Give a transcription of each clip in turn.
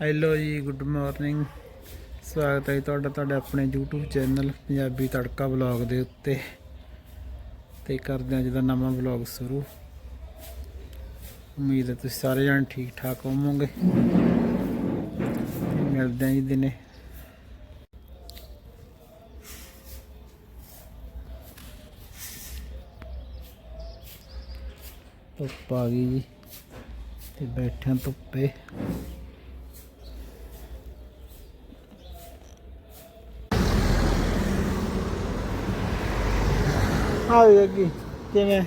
Hello ਜੀ good morning ਸਵਾਗਤ ਹੈ ਜੀ ਤੁਹਾਡਾ, ਤੁਹਾਡੇ ਆਪਣੇ YouTube ਚੈਨਲ ਪੰਜਾਬੀ ਤੜਕਾ ਵਲੌਗ ਦੇ ਉੱਤੇ। ਤੇ ਕਰਦੇ ਹਾਂ ਅੱਜ ਦਾ ਨਵਾਂ ਵਲੌਗ ਸ਼ੁਰੂ। ਉਮੀਦ ਹੈ ਤੁਸੀਂ ਸਾਰੇ ਜਣ ਠੀਕ ਠਾਕ ਹੋਵੋਗੇ। ਤੇ ਮਿਲਦੇ ਹਾਂ ਜੀ ਦਿਨੇ। ਧੁੱਪ ਆ ਗਈ ਜੀ। ਤੇ ਬੈਠਿਆਂ ਧੁੱਪੇ। ਆ ਗਿਆ ਕੀ ਕਿਵੇਂ?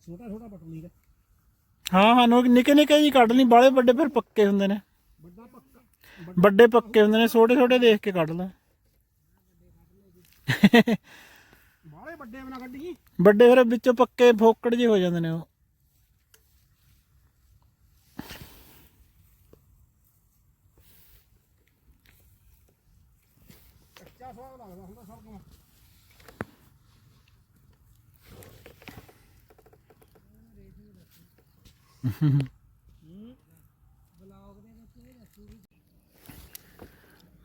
ਛੋਟਾ ਛੋਟਾ ਪਟੂਲੀ ਦਾ ਹਾਂ ਹਾਂ ਨੋ ਨਿੱਕੇ ਨਿੱਕੇ ਜੀ ਕੱਢ ਲਈ ਬਾਲੇ ਵੱਡੇ ਫਿਰ ਪੱਕੇ ਹੁੰਦੇ ਨੇ। ਵੱਡਾ ਪੱਕਾ। ਵੱਡੇ ਪੱਕੇ ਹੁੰਦੇ ਨੇ ਛੋਟੇ ਛੋਟੇ ਦੇਖ ਕੇ ਕੱਢ ਲੈ। ਬਾਹਲੇ ਵੱਡੇ ਬਣਾ ਕੱਢੀ। ਵੱਡੇ ਫਿਰ ਵਿੱਚੋਂ ਪੱਕੇ ਫੋਕੜ ਜਿਹੇ ਹੋ ਜਾਂਦੇ ਨੇ ਉਹ ਕੱਚਾ ਸਵਾਦ ਲੱਗਦਾ ਹੁੰਦਾ ਸਭ ਨੂੰ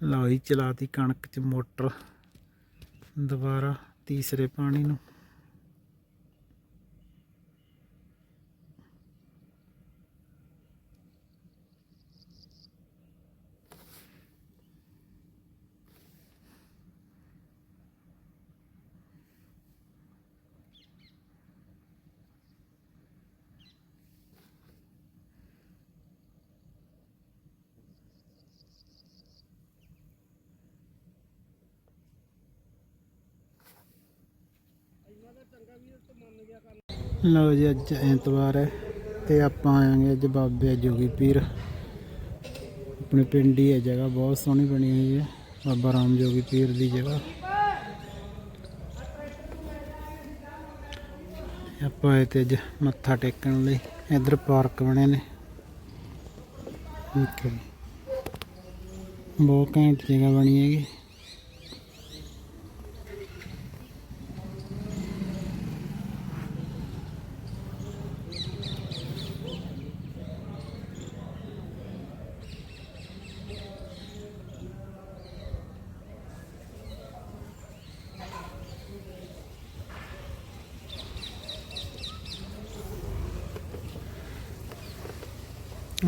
ਲਓ ਜੀ ਚਲਾਤੀ ਕਣਕ ਚ ਮੋਟਰ। ਦੁਬਾਰਾ ਤੀਸਰੇ ਪਾਣੀ ਨੂੰ। ਲਓ ਜੀ, ਅੱਜ ਐਤਵਾਰ ਹੈ ਤੇ ਆਪਾਂ ਆਵਾਂਗੇ ਅੱਜ ਬਾਬੇ ਜੋਗੀ ਪੀਰ। ਆਪਣੇ ਪਿੰਡ ਹੀ ਹੈ ਜਗ੍ਹਾ, ਬਹੁਤ ਸੋਹਣੀ ਬਣੀ ਹੋਈ ਹੈ। ਬਾਬਾ ਰਾਮ ਜੋਗੀ ਪੀਰ ਦੀ ਜਗ੍ਹਾ। ਆਪਾਂ ਆਏ ਤੇ ਅੱਜ ਮੱਥਾ ਟੇਕਣ ਲਈ ਇੱਧਰ ਪਾਰਕ ਬਣੇ ਨੇ। ਬਹੁਤ ਘੈਂਟ ਜਗ੍ਹਾ ਬਣੀ ਹੈਗੀ।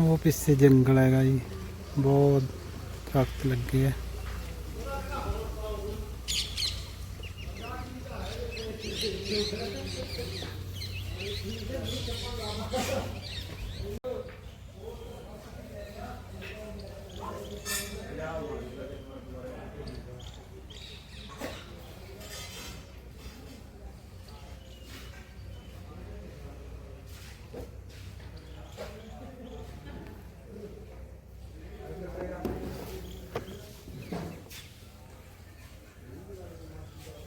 ਉਹ ਪਿੱਛੇ ਜੰਗਲ ਹੈਗਾ ਜੀ। ਬਹੁਤ ਦਰਖਤ ਲੱਗੇ ਆ।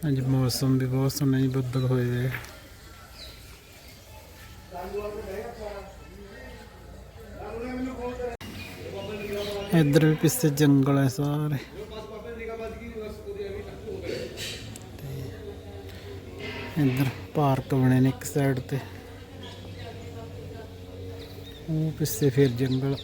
ਅੱਜ ਮੌਸਮ ਵੀ ਬਹੁਤ ਸੋਹਣਾ ਜੀ, ਬੱਦਲ ਹੋਏ ਹੋਏ ਆ। ਇੱਧਰ ਵੀ ਪਿੱਛੇ ਜੰਗਲ ਹੈ ਸਾਰੇ। ਤੇ ਇੱਧਰ ਪਾਰਕ ਬਣੇ ਨੇ ਇੱਕ ਸਾਈਡ ਤੇ। ਉਹ ਪਿੱਛੇ ਫਿਰ ਜੰਗਲ।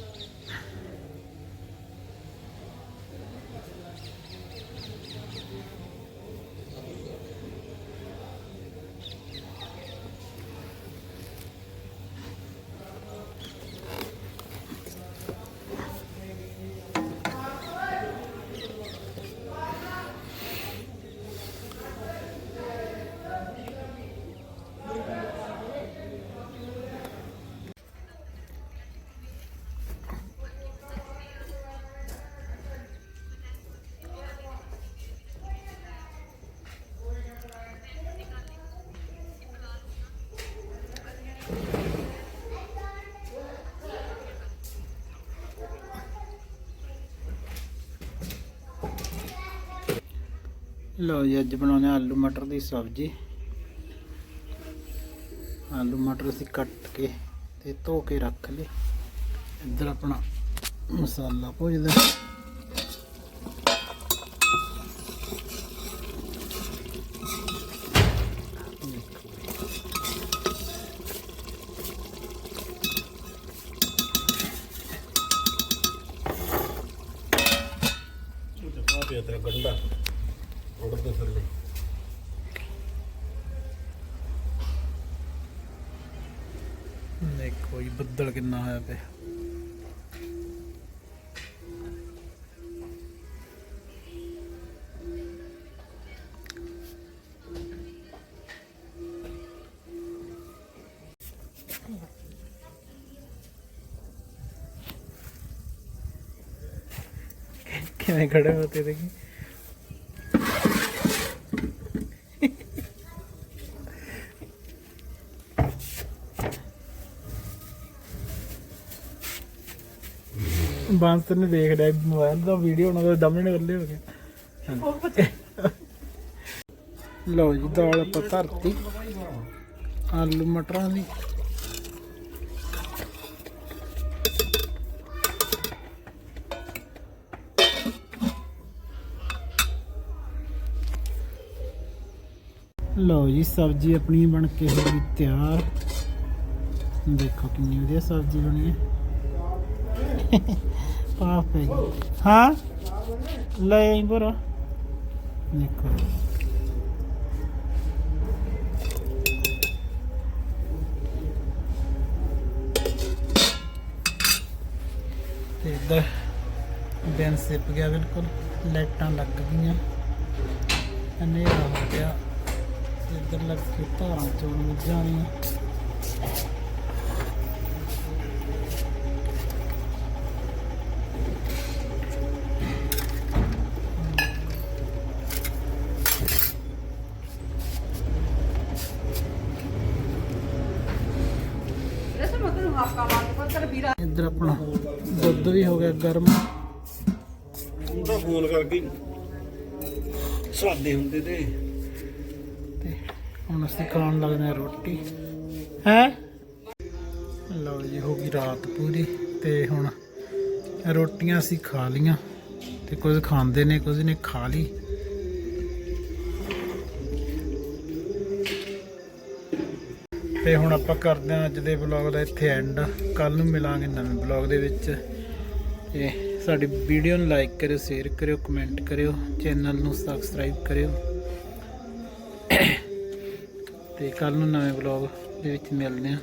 ਲਓ ਜੀ, ਅੱਜ ਬਣਾਉਣੇ ਆਲੂ ਮਟਰ ਦੀ ਸਬਜ਼ੀ। ਆਲੂ ਮਟਰ ਅਸੀਂ ਕੱਟ ਕੇ ਤੇ ਧੋ ਕੇ ਰੱਖ ਲਏ। ਇੱਧਰ ਆਪਣਾ ਮਸਾਲਾ ਭੁੱਜਦਾ। ਤੇ ਗੰਡਾ ਉੜਦੇ ਥੱਲੇ ਦੇਖੋ ਜੀ ਬੱਦਲ ਕਿੰਨਾ ਹੋਇਆ ਪਿਆ। ਕਿਵੇਂ ਖੜੇ ਹੋਤੇ ਦੇਖੀ? ਬਾਂਸਰ ਨੇ ਦੇਖ ਲਿਆ ਮੋਬਾਈਲ ਦਾ ਵੀਡੀਓ ਉਹਨਾਂ ਦਾ ਦਮਣੇ ਵੱਲੇ ਹੋ ਗਿਆ ਲਓ ਜੀ, ਦਾਲ ਆਪਾਂ ਧਰਤੀ। ਆਲੂ ਮਟਰਾਂ ਦੀ। ਲਓ ਜੀ, ਸਬਜ਼ੀ ਆਪਣੀ ਬਣ ਕੇ ਹੋ ਗਈ ਤਿਆਰ। ਦੇਖੋ ਕਿੰਨੀ ਵਧੀਆ ਸਬਜ਼ੀ ਬਣੀ ਹੈ। ਪਾਪ ਪੈ ਗਈ ਹਾਂ? ਲੈ ਆਈ ਬਰਾ। ਦੇਖੋ। ਤੇ ਇੱਧਰ ਦਿਨ ਸਿਪ ਗਿਆ ਬਿਲਕੁਲ, ਲਾਈਟਾਂ ਲੱਗ ਗਈਆਂ। ਹਨੇਰਾ ਹੋ ਗਿਆ। ਤੇ ਇੱਧਰ ਲੱਗ ਕੇ ਧਾਰਾਂ ਚੋਣ ਜਾਣੀਆਂ। ਇੱਧਰ ਆਪਣਾ ਦੁੱਧ ਵੀ ਹੋ ਗਿਆ ਗਰਮ। ਉਹਦਾ ਫੋਨ ਕਰਕੇ ਸਾਦੇ ਹੁੰਦੇ ਤੇ। ਤੇ ਹੁਣ ਅਸੀਂ ਖਾਣ ਲੱਗਦੇ ਹਾਂ ਰੋਟੀ। ਹੈ? ਲਓ ਜੀ ਹੋ ਗਈ ਰਾਤ ਪੂਰੀ ਤੇ ਹੁਣ ਰੋਟੀਆਂ ਅਸੀਂ ਖਾ ਲੀਆਂ ਤੇ ਕੁਝ ਖਾਂਦੇ ਨੇ ਕੁਝ ਨੇ ਖਾ ਲਈ। ਤੇ ਹੁਣ ਆਪਾਂ ਕਰਦੇ ਹਾਂ ਅੱਜ ਦੇ ਵਲੌਗ ਦਾ ਇੱਥੇ ਐਂਡ ਕੱਲ ਨੂੰ ਮਿਲਾਂਗੇ ਨਵੇਂ ਵਲੌਗ ਦੇ ਵਿੱਚ। ਤੇ ਸਾਡੀ ਵੀਡੀਓ ਨੂੰ ਲਾਈਕ ਕਰਿਓ ਸ਼ੇਅਰ ਕਰਿਓ ਕਮੈਂਟ ਕਰਿਓ ਚੈਨਲ ਨੂੰ ਸਬਸਕ੍ਰਾਈਬ ਕਰਿਓ। ਤੇ ਕੱਲ ਨੂੰ ਨਵੇਂ ਵਲੌਗ ਦੇ ਵਿੱਚ ਮਿਲਦੇ ਹਾਂ।